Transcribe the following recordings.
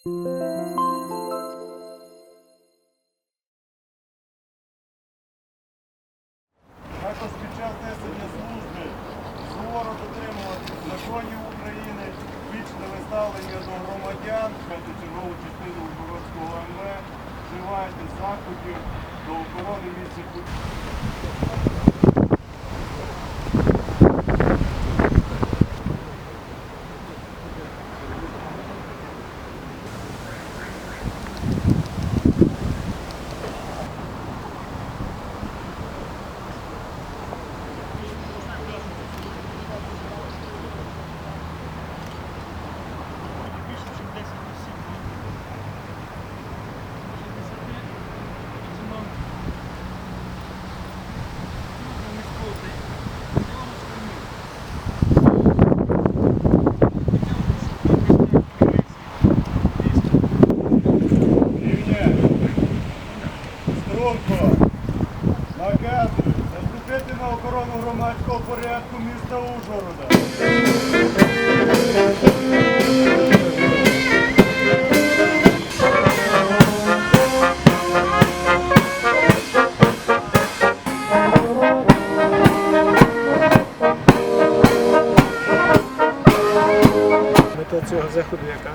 Також під час несення служби. Суворо дотримуватись законів України, вічне ставлення до громадян, чергову частину Ужгородського МВ, вживайте заходів до охорони місця струнко, наказую, заступити на охорону громадського порядку міста Ужгорода. Мета цього заходу яка?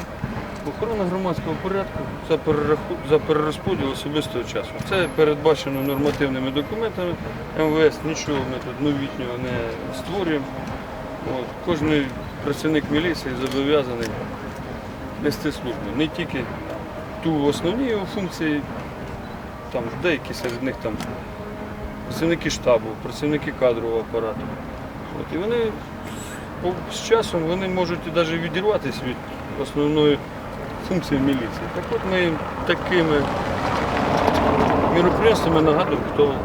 Охорона громадського порядку за, перераху... за перерозподіл особистого часу. Це передбачено нормативними документами. МВС нічого ми тут новітнього не створюємо. От. Кожен працівник міліції зобов'язаний нести службу. Не тільки ту основні його функції, там деякі серед них там працівники штабу, працівники кадрового апарату. От. І вони з часом вони можуть навіть відірватися від основної функції міліції. Так от ми такими мероприятствами нагадуємо, хто.